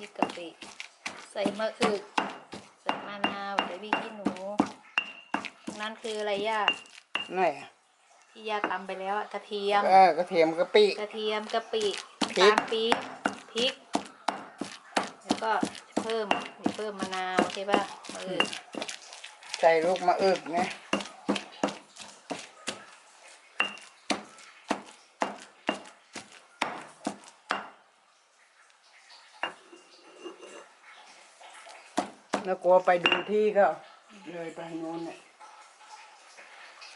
พริกกะปิใส่มะอึกใส่มะนาวใส่พริกขี้หนู นั่นคืออะไรย่าหน่อยอะที่ย่าตำไปแล้วอะกระเทียม เออกระเทียมกะปิ กระเทียมกะปิพริก น้ำตาลปี๊บพริก แล้วก็เพิ่มมีเพิ่มมะนาวใช่ป่ะมะอึกใส่ลูกมะอึกนะ แล้วกลัวไปดูที่ก็ เลยไปโน้นเนี่ย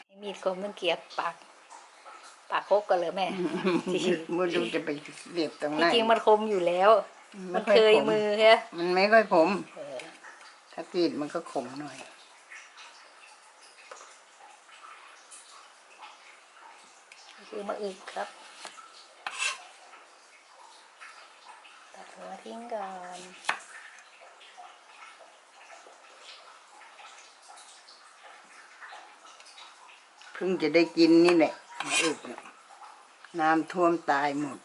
ให้มีดคมมันเกียบปากปากคกกันเลยแม่จริงไม่รู้จะไปเสียบตรงไหนที่จริงมันคมอยู่แล้วไม่มันค่อยเคยคมมือใช่ไหมมันไม่ค่อยขมเออถ้ากรีดมันก็ขมหน่อยนี่คือมะอึกครับตัดหัวทิ้งก่อน เพิ่งจะได้กินนี่แหละมะอึกเนี่ยน้ำท่วมตายหมด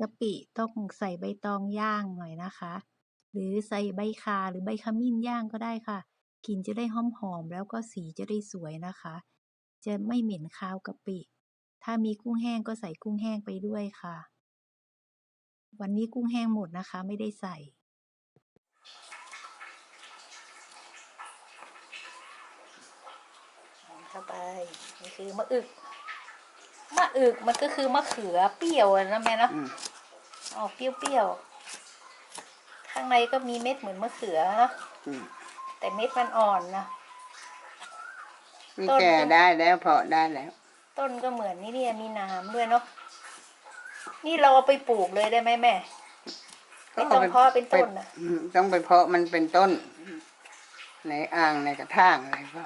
กะปิต้องใส่ใบตองย่างหน่อยนะคะ หรือใส่ใบข่าหรือใบขมิ้นย่างก็ได้ค่ะ กลิ่นจะได้หอมหอมๆแล้วก็สีจะได้สวยนะคะ จะไม่เหม็นคาวกะปิ ถ้ามีกุ้งแห้งก็ใส่กุ้งแห้งไปด้วยค่ะ วันนี้กุ้งแห้งหมดนะคะ ไม่ได้ใส่เข้าไปนี่คือมะอึกมะอึกมันก็คือมะเขือเปรี้ยวอะนะแม่เนาะ อืมออกเปรี้ยวๆ ข้างในก็มีเม็ดเหมือนมะเขือเนาะอืมแต่เม็ดมันอ่อนนะนี่ต้น แก่ได้แล้วเพาะได้แล้ว ต้นก็เหมือนนี่เนี่ยมีหน้ำด้วยเนาะนี่เราเอาไปปลูกเลยได้ไหมแม่ ไม่ต้องเพาะเป็นต้นน่ะ อืมต้องไปเพาะมันเป็นต้น ในอ่างในกระถางอะไรก็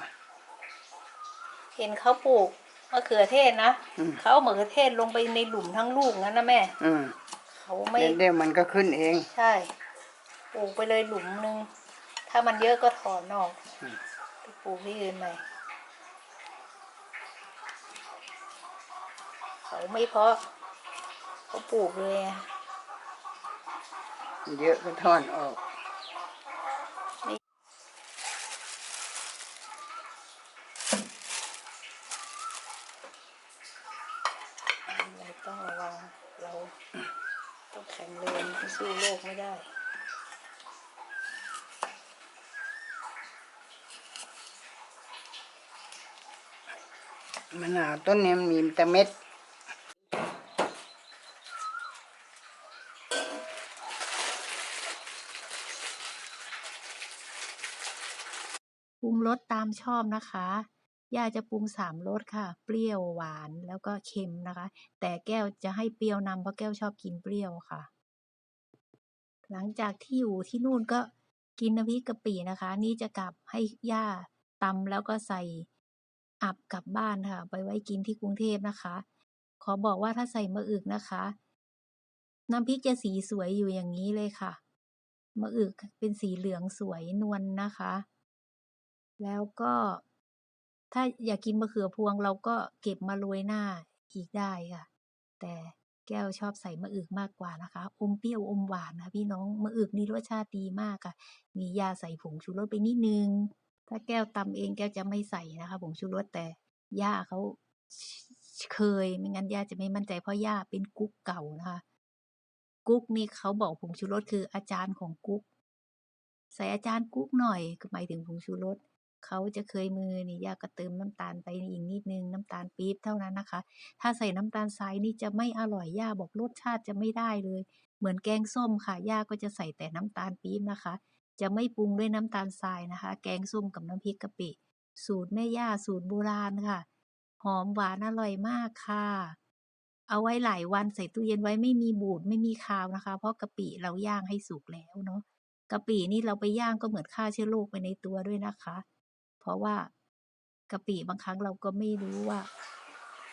เห็นเขาปลูกมะเขือเทศนะอืม เขาเอามะเขือเทศลงไปในหลุมทั้งลูกนั้นนะแม่ อืม เขาไม่เดี๋ยวเดี๋ยวมันก็ขึ้นเอง ใช่ปลูกไปเลยหลุมหนึ่งถ้ามันเยอะก็ถอนออกอืมไปปลูกที่อื่นใหม่เขาไม่เพาะเขาปลูกเลยอะเยอะก็ถอนออกเราต้องระวังเราต้อง แข็งแรงสู้โลกไม่ได้มะนาวต้นนี้มันมีแต่เม็ดปรุงรสตามชอบนะคะ ย่าจะปรุงสามรสค่ะ เปรี้ยว หวาน แล้วก็เค็มนะคะ แต่แก้วจะให้เปรี้ยวนำเพราะแก้วชอบกินเปรี้ยวค่ะ หลังจากที่อยู่ที่นู่นก็กินน้ำพริกกะปินะคะ นี่จะกลับให้ย่าตำแล้วก็ใส่อับกลับบ้านค่ะ ไปไว้กินที่กรุงเทพนะคะ ขอบอกว่าถ้าใส่มะอึกนะคะ น้ำพริกจะสีสวยอยู่อย่างนี้เลยค่ะมะอึกเป็นสีเหลืองสวยนวลนะคะ แล้วก็ ถ้าอยากกินมะเขือพวงเราก็เก็บมาโรยหน้าอีกได้ค่ะ แต่แก้วชอบใส่มะอึกมากกว่านะคะ อมเปรี้ยวอมหวานค่ะพี่น้อง มะอึกนี่รสชาติดีมากค่ะ มียาใส่ผงชูรสไปนิดนึง ถ้าแก้วตำเองแก้วจะไม่ใส่นะคะผงชูรสแต่ย่าเขาเคย ไม่งั้นย่าจะไม่มั่นใจเพราะย่าเป็นกุ๊กเก่านะคะ กุ๊กนี่เขาบอกผงชูรสคืออาจารย์ของกุ๊ก ใส่อาจารย์กุ๊กหน่อยหมายถึงผงชูรส เขาจะเคยมือนี่ย่าก็เติมน้ำตาลไปอีกนิดนึงน้ำตาลปี๊บเท่านั้นนะคะ ถ้าใส่น้ำตาลทรายนี่จะไม่อร่อย ย่าบอกรสชาติจะไม่ได้เลย เหมือนแกงส้มค่ะ ย่าก็จะใส่แต่น้ำตาลปี๊บนะคะ จะไม่ปรุงด้วยน้ำตาลทรายนะคะ แกงส้มกับน้ำพริกกะปิ สูตรแม่ย่าสูตรโบราณค่ะ หอมหวานอร่อยมากค่ะ เอาไว้หลายวันใส่ตู้เย็นไว้ไม่มีบูดไม่มีคาวนะคะ เพราะกะปิเราย่างให้สุกแล้วเนาะกะปินี่เราไปย่างก็เหมือนฆ่าเชื้อโรคไปในตัวด้วยนะคะ เพราะว่ากะปิบางครั้งเราก็ไม่รู้ว่า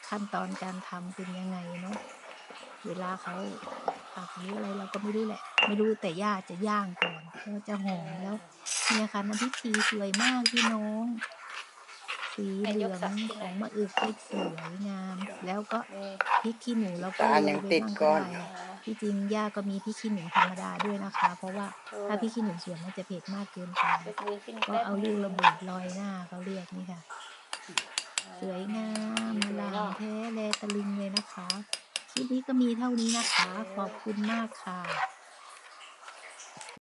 ขั้นตอนการทำเป็นยังไงเนาะเวลาเขาตักหรืออะไรเราก็ไม่รู้แหละ ไม่รู้แต่ย่าจะย่างก่อนแล้วจะหอมแล้วเนี่ยค่ะน้ำพริกชีสวยมากพี่น้อง สีเหลืองของมะอึกก็สวยงาม แล้วก็พริกขี้หนูเราก็ตาโรยัยงไปติดบ้างก้ก็อนได้ที่จริงย่าก็มีพริกขี้หนูธรรมดาด้วยนะคะ เพราะว่าถ้าพริกขี้หนูสวนมันจะเผ็ดมากเกินไปก็เอาลูกระเบิดลอยหน้าเขาเรียกนี่ค่ะ สวยงามมาลามแท้แลตะลึงเลยนะคะคลิปนี้ก็มีเท่านี้นะคะ ขอบคุณมากค่ะ